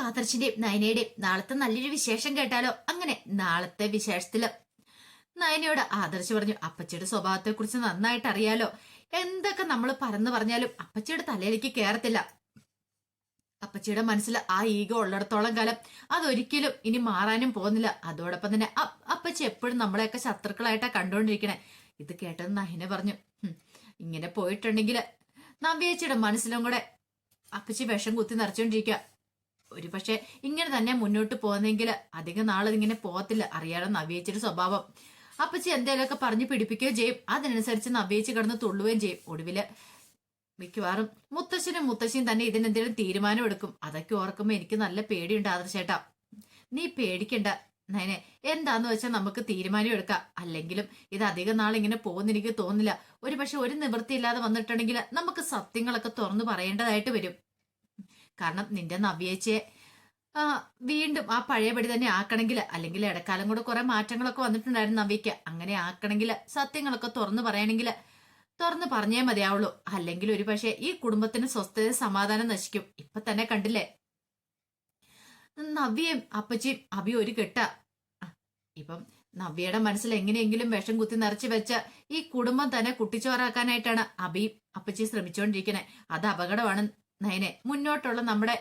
ആദർശിന്റെയും നയനയുടെയും നാളത്തെ നല്ലൊരു വിശേഷം കേട്ടാലോ? അങ്ങനെ നാളത്തെ വിശേഷത്തിൽ. നയനയോട് ആദർശ് പറഞ്ഞു അപ്പച്ചിയുടെ സ്വഭാവത്തെ കുറിച്ച് നന്നായിട്ട് അറിയാലോ. എന്തൊക്കെ നമ്മൾ പറന്ന് പറഞ്ഞാലും അപ്പച്ചിയുടെ തലയിലേക്ക് കയറത്തില്ല അപ്പച്ചിയുടെ മനസ്സിൽ ആ ഈഗോ ഉള്ളിടത്തോളം കാലം അതൊരിക്കലും ഇനി മാറാനും പോകുന്നില്ല. അതോടൊപ്പം തന്നെ അപ്പച്ചി എപ്പോഴും നമ്മളെയൊക്കെ ശത്രുക്കളായിട്ടാ കണ്ടുകൊണ്ടിരിക്കണേ ഇത് കേട്ടത് നഹിന പറഞ്ഞു "ഹും, ഇങ്ങനെ പോയിട്ടുണ്ടെങ്കിൽ നവ്യേച്ചിയുടെ മനസ്സിലും കൂടെ അപ്പച്ചി വിഷം കുത്തി നിറച്ചോണ്ടിരിക്കുക ഒരു പക്ഷെ ഇങ്ങനെ തന്നെ മുന്നോട്ട് പോകുന്നെങ്കിൽ അധികം ഇങ്ങനെ പോകത്തില്ല. അറിയാലോ നവ്യേച്ചിയുടെ സ്വഭാവം. അപ്പച്ചി എന്തേലൊക്കെ പറഞ്ഞു പിടിപ്പിക്കുകയും ചെയ്യും. അതിനനുസരിച്ച് നവ്യേച്ചി കിടന്ന് തുള്ളുകയും ചെയ്യും. ഒടുവിൽ മിക്കവാറും മുത്തശ്ശനും മുത്തശ്ശിയും തന്നെ ഇതിനെന്തെങ്കിലും തീരുമാനം എടുക്കും. അതൊക്കെ ഓർക്കുമ്പോ എനിക്ക് നല്ല പേടിയുണ്ട് ആദർശേട്ടാ. നീ പേടിക്കണ്ട. നയനെ എന്താന്ന് വെച്ചാൽ നമുക്ക് തീരുമാനം എടുക്കാം. അല്ലെങ്കിലും ഇത് അധികം നാൾ ഇങ്ങനെ പോകുന്ന എനിക്ക് തോന്നില്ല ഒരു പക്ഷെ ഒരു നിവൃത്തിയില്ലാതെ വന്നിട്ടുണ്ടെങ്കിൽ നമുക്ക് സത്യങ്ങളൊക്കെ തുറന്നു പറയേണ്ടതായിട്ട് വരും. കാരണം നിന്റെ നവ്യേച്ചയെ വീണ്ടും ആ പഴയപടി തന്നെ ആക്കണമെങ്കിൽ അല്ലെങ്കിൽ ഇടക്കാലം കൂടെ കുറെ മാറ്റങ്ങളൊക്കെ വന്നിട്ടുണ്ടായിരുന്നു നവ്യക്ക് അങ്ങനെ ആക്കണമെങ്കിൽ സത്യങ്ങളൊക്കെ തുറന്നു പറയണമെങ്കിൽ തുറന്നു പറഞ്ഞേ മതിയാവുള്ളൂ. അല്ലെങ്കിൽ ഒരു പക്ഷേ ഈ കുടുംബത്തിന് സ്വസ്ഥത സമാധാനം നശിക്കും. ഇപ്പൊ തന്നെ കണ്ടില്ലേ? നവ്യയും അപ്പച്ചിയും അഭി ഒരു കെട്ട. ഇപ്പം നവ്യയുടെ മനസ്സിൽ എങ്ങനെയെങ്കിലും വിഷം കുത്തി നിറച്ചു വെച്ച ഈ കുടുംബം തന്നെ കുട്ടിച്ചോറാക്കാനായിട്ടാണ് അബിയും അപ്പച്ചി ശ്രമിച്ചുകൊണ്ടിരിക്കണേ. അത് അപകടമാണ്. നയനെ മുന്നോട്ടുള്ള നമ്മുടെ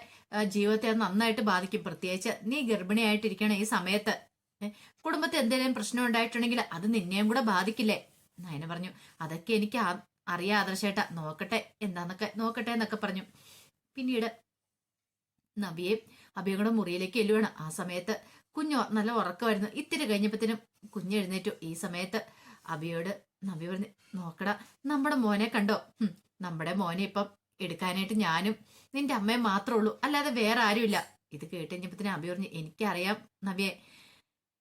ജീവിതത്തെ നന്നായിട്ട് ബാധിക്കും. പ്രത്യേകിച്ച് നീ ഗർഭിണിയായിട്ടിരിക്കണ ഈ സമയത്ത് കുടുംബത്തിൽ എന്തെങ്കിലും പ്രശ്നം ഉണ്ടായിട്ടുണ്ടെങ്കിൽ അത് നിന്നെയും കൂടെ ബാധിക്കില്ലേ? നയന പറഞ്ഞു അതൊക്കെ എനിക്ക് അറിയാം ആദർശേട്ടാ. നോക്കട്ടെ എന്താന്നൊക്കെ നോക്കട്ടെ എന്നൊക്കെ പറഞ്ഞു. പിന്നീട് നബിയെ അബിയും മുറിയിലേക്ക് എല്ലുവാണ് ആ സമയത്ത് കുഞ്ഞു നല്ല ഉറക്കമായിരുന്നു. ഇത്തിരി കഴിഞ്ഞപ്പത്തിനും കുഞ്ഞ് എഴുന്നേറ്റു. ഈ സമയത്ത് അബിയോട് നബി പറഞ്ഞു നോക്കടാ നമ്മുടെ മോനെ കണ്ടോ? നമ്മുടെ മോനെ ഇപ്പം എടുക്കാനായിട്ട് ഞാനും നിന്റെ അമ്മയും മാത്രമേ ഉള്ളൂ. അല്ലാതെ വേറെ ആരുമില്ല. ഇത് കേട്ട് കഴിഞ്ഞപ്പത്തിന് അബി പറഞ്ഞു എനിക്കറിയാം നബിയെ.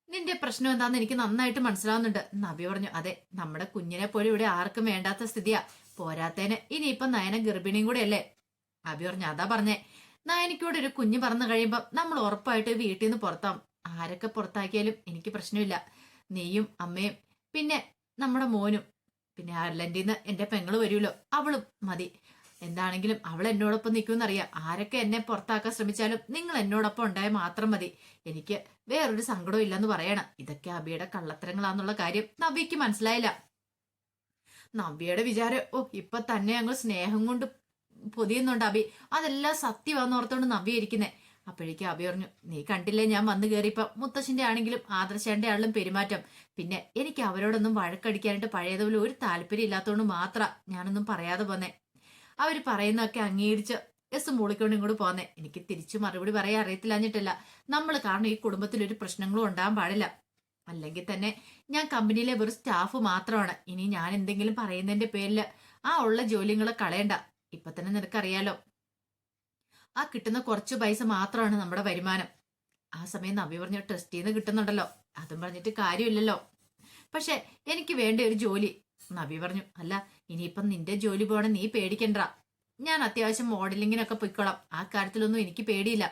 നിന്റെ പ്രശ്നം എന്താന്ന് എനിക്ക് നന്നായിട്ട് മനസ്സിലാവുന്നുണ്ട്. നബി പറഞ്ഞു അതെ നമ്മുടെ കുഞ്ഞിനെ പോലും ഇവിടെ ആർക്കും വേണ്ടാത്ത സ്ഥിതിയാ. പോരാത്തേന് ഇനിയിപ്പൊ നയന ഗർഭിണിയും കൂടെ അല്ലേ അബി പറഞ്ഞു അതാ പറഞ്ഞേ. നയനിക്കൂടെ ഒരു കുഞ്ഞ് പറന്നു കഴിയുമ്പോൾ നമ്മൾ ഉറപ്പായിട്ട് വീട്ടിൽ നിന്ന് പുറത്താവും. ആരൊക്കെ പുറത്താക്കിയാലും എനിക്ക് പ്രശ്നമില്ല. നീയും അമ്മയും പിന്നെ നമ്മുടെ മോനും. പിന്നെ അയർലൻഡിൽ എന്റെ പെങ്ങൾ വരുമല്ലോ. അവളും മതി. എന്താണെങ്കിലും അവൾ എന്നോടൊപ്പം നിൽക്കുമെന്നറിയാം. ആരൊക്കെ എന്നെ പുറത്താക്കാൻ ശ്രമിച്ചാലും നിങ്ങൾ എന്നോടൊപ്പം ഉണ്ടായാൽ മാത്രം മതി. എനിക്ക് വേറൊരു സങ്കടവും ഇല്ലെന്ന് പറയണം. ഇതൊക്കെ അബിയുടെ കള്ളത്തരങ്ങളാന്നുള്ള കാര്യം നവ്യക്ക് മനസ്സിലായില്ല. നവ്യയുടെ വിചാരം ഓ ഇപ്പൊ തന്നെ ഞങ്ങൾ സ്നേഹം കൊണ്ട് പൊതിയുന്നുണ്ട് അബി. അതെല്ലാം സത്യമാന്ന് ഓർത്തോണ്ട് നവ്യ ഇരിക്കുന്നേ. അപ്പോഴേക്കും അബി പറഞ്ഞു നീ കണ്ടില്ലേ ഞാൻ വന്നു കയറിയപ്പോ മുത്തശ്ശിന്റെ ആണെങ്കിലും ആദർശന്റെ ആണെങ്കിലും പെരുമാറ്റം. പിന്നെ എനിക്ക് അവരോടൊന്നും വഴക്കടിക്കാനായിട്ട് പഴയതുപോലെ ഒരു താല്പര്യം ഇല്ലാത്തതുകൊണ്ട് മാത്രം ഞാനൊന്നും പറയാതെ പോന്നേ. അവർ പറയുന്നതൊക്കെ അംഗീകരിച്ച് എസ് മൂളിക്കൊണ്ട് ഇങ്ങോട്ട് പോന്നേ. എനിക്ക് തിരിച്ചു മറുപടി പറയാൻ അറിയത്തില്ലാഞ്ഞിട്ടല്ല. നമ്മൾ കാരണം ഈ കുടുംബത്തിൽ ഒരു പ്രശ്നങ്ങളും ഉണ്ടാകാൻ പാടില്ല. അല്ലെങ്കിൽ തന്നെ ഞാൻ കമ്പനിയിലെ വെറും സ്റ്റാഫ് മാത്രമാണ്. ഇനി ഞാൻ എന്തെങ്കിലും പറയുന്നതിന്റെ പേരിൽ ആ ഉള്ള ജോലിങ്ങൾ കളയണ്ട. ഇപ്പൊ തന്നെ നിനക്കറിയാലോ. ആ കിട്ടുന്ന കുറച്ച് പൈസ മാത്രമാണ് നമ്മുടെ വരുമാനം. ആ സമയം നബി പറഞ്ഞ ട്രസ്റ്റിന്ന് കിട്ടുന്നുണ്ടല്ലോ. അതും പറഞ്ഞിട്ട് കാര്യമില്ലല്ലോ. പക്ഷെ എനിക്ക് വേണ്ട ഒരു ജോലി. നബി പറഞ്ഞു അല്ല ഇനിയിപ്പം നിന്റെ ജോലി പോണെ നീ പേടിക്കണ്ട. ഞാൻ അത്യാവശ്യം മോഡലിങ്ങിനൊക്കെ പൊയ്ക്കോളാം. ആ കാര്യത്തിലൊന്നും എനിക്ക് പേടിയില്ല.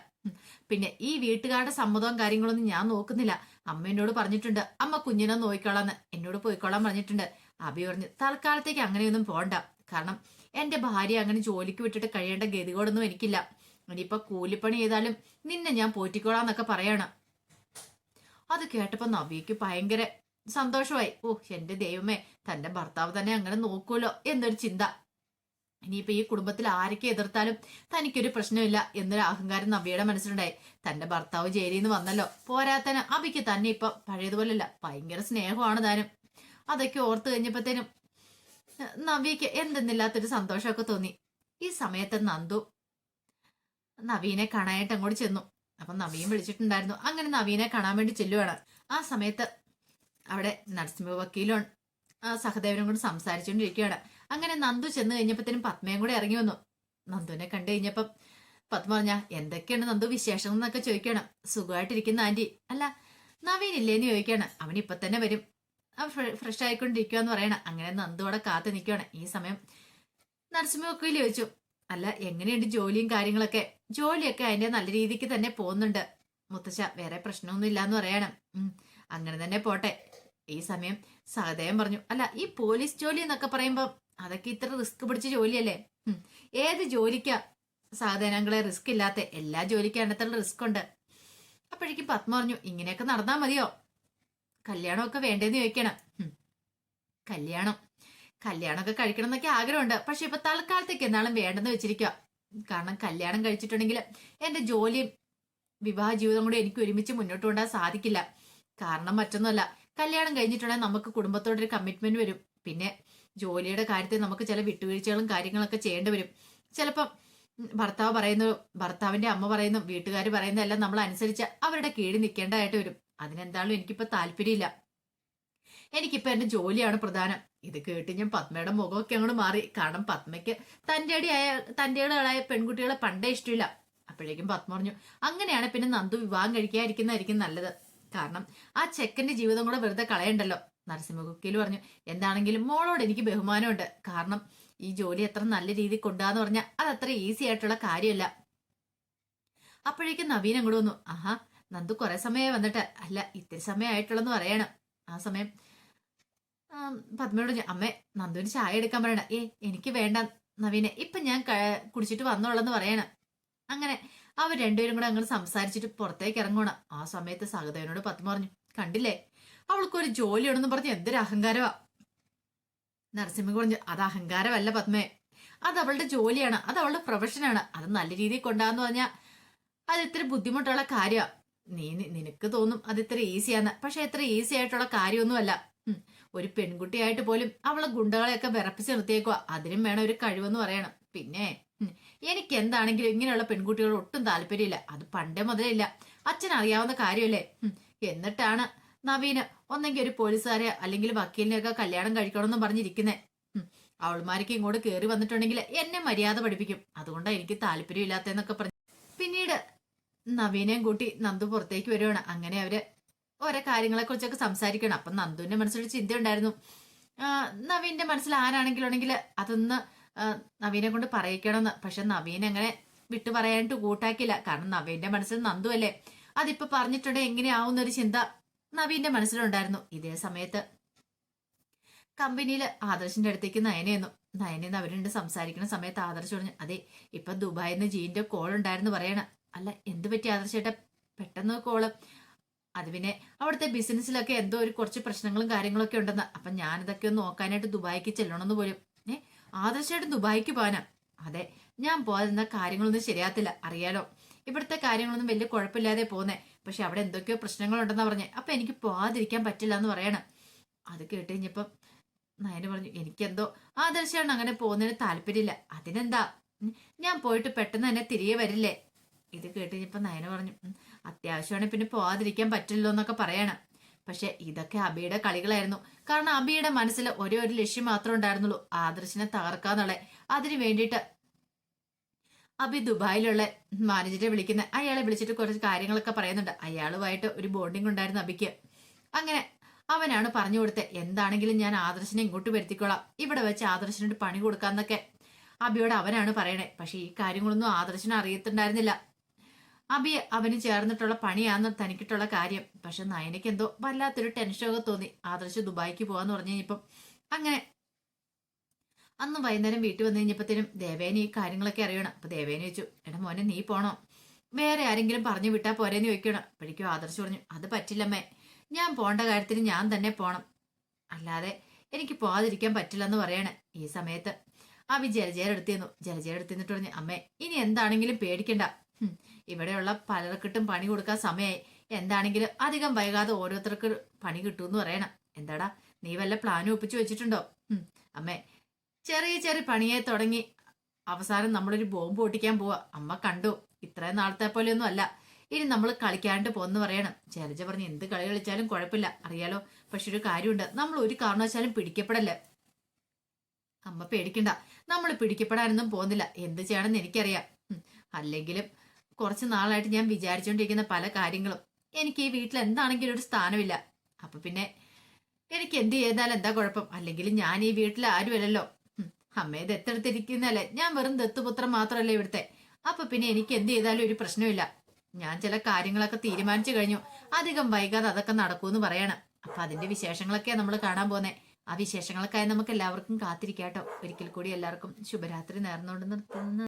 പിന്നെ ഈ വീട്ടുകാരുടെ സമ്മതവും കാര്യങ്ങളൊന്നും ഞാൻ നോക്കുന്നില്ല. അമ്മ എന്നോട് പറഞ്ഞിട്ടുണ്ട് അമ്മ കുഞ്ഞിനെ നോക്കിക്കോളാന്ന് എന്നോട് പോയിക്കോളാൻ പറഞ്ഞിട്ടുണ്ട്. അബി പറഞ്ഞു തൽക്കാലത്തേക്ക് അങ്ങനെയൊന്നും പോണ്ട. കാരണം എന്റെ ഭാര്യ അങ്ങനെ ജോലിക്ക് വിട്ടിട്ട് കഴിയേണ്ട ഗതികോടൊന്നും എനിക്കില്ല. ഇനിയിപ്പൊ കൂലിപ്പണി ചെയ്താലും നിന്നെ ഞാൻ പോറ്റിക്കോളാന്നൊക്കെ പറയാണ്. അത് കേട്ടപ്പോ നവിക്ക് ഭയങ്കര സന്തോഷമായി. ഓ എന്റെ ദൈവമേ തന്റെ ഭർത്താവ് തന്നെ അങ്ങനെ നോക്കുമല്ലോ എന്നൊരു ചിന്ത. ഇനിയിപ്പോ ഈ കുടുംബത്തിൽ ആരൊക്കെ എതിർത്താലും തനിക്കൊരു പ്രശ്നമില്ല എന്നൊരു അഹങ്കാരം നവ്യയുടെ മനസ്സിലുണ്ടായി. തന്റെ ഭർത്താവ് ജയിലിൽ നിന്ന് വന്നല്ലോ. പോരാത്തന് അബിക്ക് തന്നെ ഇപ്പൊ പഴയതുപോലല്ല ഭയങ്കര സ്നേഹമാണ് താനും. അതൊക്കെ ഓർത്തു കഴിഞ്ഞപ്പോഴത്തേനും നവ്യക്ക് എന്തെന്നില്ലാത്തൊരു സന്തോഷമൊക്കെ തോന്നി. ഈ സമയത്ത് നന്ദു നവീനെ കാണാനായിട്ട് അങ്ങോട്ട് ചെന്നു. അപ്പൊ നവീൻ വിളിച്ചിട്ടുണ്ടായിരുന്നു. അങ്ങനെ നവീനെ കാണാൻ വേണ്ടി ചെല്ലുവാണ്. ആ സമയത്ത് അവിടെ നരസിംഹ വക്കീലും സഹദേവനും കൂടെ സംസാരിച്ചുകൊണ്ടിരിക്കുകയാണ് അങ്ങനെ നന്ദു ചെന്ന് കഴിഞ്ഞപ്പോഴത്തേനും പത്മയും കൂടെ ഇറങ്ങി വന്നു. നന്ദുവിനെ കണ്ടു കഴിഞ്ഞപ്പം പത്മ പറഞ്ഞ എന്തൊക്കെയാണ് നന്ദു വിശേഷം എന്നൊക്കെ ചോദിക്കണം സുഖമായിട്ടിരിക്കുന്ന ആന്റി. അല്ല നവീൻ ഇല്ലേന്ന് ചോദിക്കാണ് അവൻ ഇപ്പൊ തന്നെ വരും. അവൻ ഫ്രഷ് ആയിക്കൊണ്ടിരിക്കുകയെന്ന് പറയണം. അങ്ങനെ നന്ദു അവിടെ കാത്തു നിൽക്കുകയാണ്. ഈ സമയം നരസിംഹ വക്കീൽ ചോദിച്ചു അല്ല എങ്ങനെയുണ്ട് ജോലിയും കാര്യങ്ങളൊക്കെ? ജോലിയൊക്കെ അതിന്റെ നല്ല രീതിക്ക് തന്നെ പോകുന്നുണ്ട്. മുത്തശ്ശ വേറെ പ്രശ്നമൊന്നും ഇല്ലാന്ന് പറയണം. അങ്ങനെ തന്നെ പോട്ടെ. ഈ സമയം സഹദേവൻ പറഞ്ഞു അല്ല ഈ പോലീസ് ജോലി എന്നൊക്കെ പറയുമ്പോ അതൊക്കെ ഇത്ര റിസ്ക് പിടിച്ച ജോലിയല്ലേ? ഏത് ജോലിക്കാ സാധനങ്ങളെ റിസ്ക് ഇല്ലാത്ത? എല്ലാ ജോലിക്കും അതിനകത്തുള്ള റിസ്ക് ഉണ്ട്. അപ്പോഴേക്കും പത്മ പറഞ്ഞു ഇങ്ങനെയൊക്കെ നടന്നാൽ മതിയോ? കല്യാണമൊക്കെ വേണ്ടേന്ന് ചോദിക്കണം. കല്യാണം. കല്യാണമൊക്കെ കഴിക്കണം എന്നൊക്കെ ആഗ്രഹമുണ്ട്. പക്ഷെ ഇപ്പൊ തൽക്കാലത്തേക്ക് എന്നാളും വേണ്ടെന്ന് വെച്ചിരിക്കുക കാരണം കല്യാണം കഴിച്ചിട്ടുണ്ടെങ്കിൽ എന്റെ ജോലിയും വിവാഹ ജീവിതം കൂടി എനിക്ക് ഒരുമിച്ച് മുന്നോട്ട് കൊണ്ടുപോകാൻ സാധിക്കില്ല. കാരണം മറ്റൊന്നുമല്ല കല്യാണം കഴിഞ്ഞിട്ടുണ്ടെങ്കിൽ നമുക്ക് കുടുംബത്തോടൊരു കമ്മിറ്റ്മെന്റ് വരും. പിന്നെ ജോലിയുടെ കാര്യത്തിൽ നമുക്ക് ചില വിട്ടുവീഴ്ചകളും കാര്യങ്ങളൊക്കെ ചെയ്യേണ്ടി വരും. ചിലപ്പം ഭർത്താവ് പറയുന്ന ഭർത്താവിന്റെ അമ്മ പറയുന്നു വീട്ടുകാർ പറയുന്നതെല്ലാം നമ്മൾ അനുസരിച്ച് അവരുടെ കീഴിൽ നിൽക്കേണ്ടതായിട്ട് വരും. അതിനെന്താണോ എനിക്കിപ്പോൾ താല്പര്യമില്ല. എനിക്കിപ്പോൾ എന്റെ ജോലിയാണ് പ്രധാനം. ഇത് കേട്ട് ഞാൻ പത്മയുടെ മുഖമൊക്കെ അങ്ങോട്ട് മാറി. കാരണം പത്മയ്ക്ക് തന്റെ അടിയായ തന്റെ ആളായ പെൺകുട്ടികളെ പണ്ടേ ഇഷ്ടമില്ല. അപ്പോഴേക്കും പത്മ പറഞ്ഞു അങ്ങനെയാണ് പിന്നെ നന്ദു വിവാഹം കഴിക്കാതിരിക്കുന്നതായിരിക്കും നല്ലത്. കാരണം ആ ചെക്കന്റെ ജീവിതം കൂടെ വെറുതെ കളയണ്ടല്ലോ. നരസിംഹകുക്കിയിൽ പറഞ്ഞു എന്താണെങ്കിലും മോളോട് എനിക്ക് ബഹുമാനമുണ്ട്. കാരണം ഈ ജോലി എത്ര നല്ല രീതിയിൽ കൊണ്ടാന്ന് പറഞ്ഞാൽ അത് അത്ര ഈസി ആയിട്ടുള്ള കാര്യമല്ല. അപ്പോഴേക്കും നവീൻ അങ്ങോട്ട് വന്നു ആഹാ നന്ദു കുറെ സമയമായി വന്നിട്ട്. അല്ല ഇത്തിരി സമയമായിട്ടുള്ളെന്ന് പറയണം. ആ സമയം പത്മയോട് അമ്മേ നന്ദുവിന് ചായ എടുക്കാൻ പറയണ. ഏ എനിക്ക് വേണ്ട നവീനെ. ഇപ്പൊ ഞാൻ കുടിച്ചിട്ട് വന്നോളെന്ന് പറയണം. അങ്ങനെ അവർ രണ്ടുപേരും കൂടെ അങ്ങനെ സംസാരിച്ചിട്ട് പുറത്തേക്ക് ഇറങ്ങണം ആ സമയത്ത് സഹദേവനോട് പത്മ പറഞ്ഞു കണ്ടില്ലേ? അവൾക്കൊരു ജോലിയാണെന്ന് പറഞ്ഞ് എന്തൊരു അഹങ്കാരമാ നരസിംഹ പറഞ്ഞു അത് അഹങ്കാരമല്ല പത്മേ. അത് അവളുടെ ജോലിയാണ് അത് അവളുടെ പ്രൊഫഷനാണ്. അത് നല്ല രീതിയിൽ കൊണ്ടാന്ന് പറഞ്ഞാൽ അത് ഇത്ര ബുദ്ധിമുട്ടുള്ള കാര്യമാണ് നീ നിനക്ക് തോന്നും അത് ഇത്ര ഈസിയാന്ന്. പക്ഷെ എത്ര ഈസി ആയിട്ടുള്ള കാര്യമൊന്നുമല്ല. ഒരു പെൺകുട്ടിയായിട്ട് പോലും അവളെ ഗുണ്ടകളെയൊക്കെ വിറപ്പിച്ച് നിർത്തിയേക്കുക അതിനും വേണം ഒരു കഴിവെന്ന് പറയണം. പിന്നെ എനിക്ക് എന്താണെങ്കിലും ഇങ്ങനെയുള്ള പെൺകുട്ടികൾ ഒട്ടും താല്പര്യമില്ല. അത് പണ്ടേ മുതലേ ഇല്ല അച്ഛൻ അറിയാവുന്ന കാര്യമല്ലേ? എന്നിട്ടാണ് നവീന് ഒന്നെങ്കിൽ ഒരു പോലീസുകാരെ അല്ലെങ്കിൽ വക്കീലിനെയൊക്കെ കല്യാണം കഴിക്കണമെന്നും പറഞ്ഞിരിക്കുന്നേ. അവൾമാരൊക്കെ ഇങ്ങോട്ട് കയറി വന്നിട്ടുണ്ടെങ്കിൽ എന്നെ മര്യാദ പഠിപ്പിക്കും. അതുകൊണ്ടാണ് എനിക്ക് താല്പര്യമില്ലാത്തതെന്നൊക്കെ പറഞ്ഞു. പിന്നീട് നവീനെയും കൂട്ടി നന്ദു പുറത്തേക്ക് വരുവാണ്. അങ്ങനെ അവർ ഓരോ കാര്യങ്ങളെ കുറിച്ചൊക്കെ സംസാരിക്കണം. അപ്പൊ നന്ദുവിന്റെ മനസ്സിലൊരു ചിന്തയുണ്ടായിരുന്നു. നവീന്റെ മനസ്സിൽ ആരാണെങ്കിലുണ്ടെങ്കിൽ അതൊന്ന് നവീനെ കൊണ്ട് പറയിക്കണമെന്ന്. പക്ഷെ നവീൻ അങ്ങനെ വിട്ടു പറയാനായിട്ട് കൂട്ടാക്കില്ല കാരണം നവീന്റെ മനസ്സിൽ നന്ദു അല്ലേ? അതിപ്പോ പറഞ്ഞിട്ടുണ്ടെങ്കിൽ എങ്ങനെയാവുന്ന ഒരു ചിന്ത നവീന്റെ മനസ്സിലുണ്ടായിരുന്നു. ഇതേ സമയത്ത് കമ്പനിയിൽ ആദർശിന്റെ അടുത്തേക്ക് നയനയെന്നു നയനെന്ന് അവരുണ്ട് സംസാരിക്കുന്ന സമയത്ത് ആദർശ് പറഞ്ഞു അതെ ഇപ്പൊ ദുബായിൽ നിന്ന് ജീന്റെ കോൾ ഉണ്ടായിരുന്നു പറയണ. അല്ല എന്ത് പറ്റി ആദർശേട്ട പെട്ടെന്ന് കോൾ. അത് പിന്നെ അവിടുത്തെ ബിസിനസ്സിലൊക്കെ എന്തോ ഒരു കുറച്ച് പ്രശ്നങ്ങളും കാര്യങ്ങളൊക്കെ ഉണ്ടെന്ന്. അപ്പൊ ഞാനിതൊക്കെ ഒന്ന് നോക്കാനായിട്ട് ദുബായിക്ക് ചെല്ലണമെന്ന് പോലും. ഏ ദുബായിക്ക് പോകാനാ. അതെ ഞാൻ പോകാതിരുന്ന കാര്യങ്ങളൊന്നും ശരിയാത്തില്ല അറിയാലോ. ഇവിടുത്തെ കാര്യങ്ങളൊന്നും വലിയ കുഴപ്പമില്ലാതെ പോകുന്നേ. പക്ഷെ അവിടെ എന്തൊക്കെയോ പ്രശ്നങ്ങളുണ്ടെന്നാ പറഞ്ഞേ. അപ്പൊ എനിക്ക് പോകാതിരിക്കാൻ പറ്റില്ല എന്ന് പറയണം. അത് കേട്ട് കഴിഞ്ഞപ്പം നയന് പറഞ്ഞു എനിക്കെന്തോ ആദർശമാണ് അങ്ങനെ പോകുന്നതിന് താല്പര്യമില്ല. അതിനെന്താ? ഞാൻ പോയിട്ട് പെട്ടെന്ന് തന്നെ തിരികെ വരില്ലേ? ഇത് കേട്ട് കഴിഞ്ഞപ്പോ നയന പറഞ്ഞു "ഉം, അത്യാവശ്യമാണ് പിന്നെ പോവാതിരിക്കാൻ പറ്റില്ലോ എന്നൊക്കെ പറയണം. പക്ഷെ ഇതൊക്കെ അബിയുടെ കളികളായിരുന്നു. കാരണം അബിയുടെ മനസ്സിൽ ഒരേ ഒരു ലക്ഷ്യം മാത്രമേ ഉണ്ടായിരുന്നുള്ളൂ. ആദർശിനെ തകർക്കാന്നുള്ളേ. അതിനു വേണ്ടിയിട്ട് അബി ദുബായിലുള്ള മാനേജറെ വിളിക്കുന്ന അയാളെ വിളിച്ചിട്ട് കുറച്ച് കാര്യങ്ങളൊക്കെ പറയുന്നുണ്ട്. അയാളുമായിട്ട് ഒരു ബോണ്ടിങ് ഉണ്ടായിരുന്നു അബിക്ക്. അങ്ങനെ അവനാണ് പറഞ്ഞു കൊടുത്തത് എന്താണെങ്കിലും ഞാൻ ആദർശിനെ ഇങ്ങോട്ട് വരുത്തിക്കോളാം. ഇവിടെ വെച്ച് ആദർശനോട് പണി കൊടുക്കാന്നൊക്കെ അബിയോട് അവനാണ് പറയണേ. പക്ഷെ ഈ കാര്യങ്ങളൊന്നും ആദർശന് അറിയത്തുണ്ടായിരുന്നില്ല. അബി അവന് ചേർന്നിട്ടുള്ള പണിയാന്ന് തനിക്കിട്ടുള്ള കാര്യം. പക്ഷെ നയനയ്ക്ക് എന്തോ വല്ലാത്തൊരു ടെൻഷനൊക്കെ തോന്നി. ആദർശ് ദുബായിക്ക് പോവാന്ന് പറഞ്ഞു കഴിഞ്ഞപ്പം അങ്ങനെ അന്ന് വൈകുന്നേരം വീട്ടിൽ വന്നു കഴിഞ്ഞപ്പോഴത്തേനും ദേവേന ഈ കാര്യങ്ങളൊക്കെ അറിയണം. അപ്പൊ ദേവേന വെച്ചു എടാ മോനെ നീ പോണോ? വേറെ ആരെങ്കിലും പറഞ്ഞു വിട്ടാ പോരേന്ന് ചോദിക്കണം. അപ്പോഴേക്കും ആദർശ് പറഞ്ഞു അത് പറ്റില്ലമ്മേ. ഞാൻ പോണ്ട കാര്യത്തിന് ഞാൻ തന്നെ പോണം. അല്ലാതെ എനിക്ക് പോകാതിരിക്കാൻ പറ്റില്ലെന്ന് പറയണേ ഈ സമയത്ത്. അവി ജലജേരെടുത്തിരുന്നു ജലജേരെടുത്തിരുന്നിട്ട് പറഞ്ഞു അമ്മേ ഇനി എന്താണെങ്കിലും പേടിക്കണ്ട. ഇവിടെയുള്ള പലർക്കിട്ടും പണി കൊടുക്കാൻ സമയമായി എന്താണെങ്കിലും അധികം വൈകാതെ ഓരോരുത്തർക്ക് പണി കിട്ടുമെന്ന് പറയണം. എന്താടാ നീ വല്ല പ്ലാനും ഒപ്പിച്ചു വെച്ചിട്ടുണ്ടോ? അമ്മേ ചെറിയ ചെറിയ പണിയെ തുടങ്ങി. അവസാനം നമ്മളൊരു ബോംബ് പൊട്ടിക്കാൻ പോവാ. അമ്മ കണ്ടു ഇത്രയും നാളത്തെ പോലെയൊന്നും അല്ല. ഇനി നമ്മൾ കളിക്കാണ്ട് പോന്ന് പറയണം. ചെറിയ പറഞ്ഞ് എന്ത് കളി കളിച്ചാലും കുഴപ്പമില്ല. അറിയാലോ പക്ഷെ ഒരു കാര്യമുണ്ട്. നമ്മൾ ഒരു കാരണവശാലും പിടിക്കപ്പെടല്ലേ. അമ്മ പേടിക്കണ്ട. നമ്മൾ പിടിക്കപ്പെടാനൊന്നും പോകുന്നില്ല. എന്ത് ചെയ്യണമെന്ന് എനിക്കറിയാം. അല്ലെങ്കിലും കുറച്ച് നാളായിട്ട് ഞാൻ വിചാരിച്ചുകൊണ്ടിരിക്കുന്ന പല കാര്യങ്ങളും. എനിക്ക് ഈ വീട്ടിൽ എന്താണെങ്കിലും ഒരു സ്ഥാനമില്ല. അപ്പൊ പിന്നെ എനിക്ക് എന്ത് ചെയ്താൽ എന്താ കുഴപ്പം? അല്ലെങ്കിൽ ഞാൻ ഈ വീട്ടിൽ ആരുമല്ലല്ലോ. അമ്മയെ ദത്തെടുത്തിരിക്കുന്നല്ലേ. ഞാൻ വെറും ദത്തുപുത്രം മാത്രമല്ല ഇവിടുത്തെ. അപ്പൊ പിന്നെ എനിക്ക് എന്ത് ചെയ്താലും ഒരു പ്രശ്നമില്ല. ഞാൻ ചില കാര്യങ്ങളൊക്കെ തീരുമാനിച്ചു കഴിഞ്ഞു. അധികം വൈകാതെ അതൊക്കെ നടക്കൂന്ന് പറയണം. അപ്പൊ അതിന്റെ വിശേഷങ്ങളൊക്കെയാ നമ്മൾ കാണാൻ പോന്നെ. ആ വിശേഷങ്ങൾക്കായി നമുക്ക് എല്ലാവർക്കും കാത്തിരിക്കാട്ടോ. ഒരിക്കൽ കൂടി എല്ലാവർക്കും ശുഭരാത്രി നേർന്നുകൊണ്ട് നിർത്തുന്നു.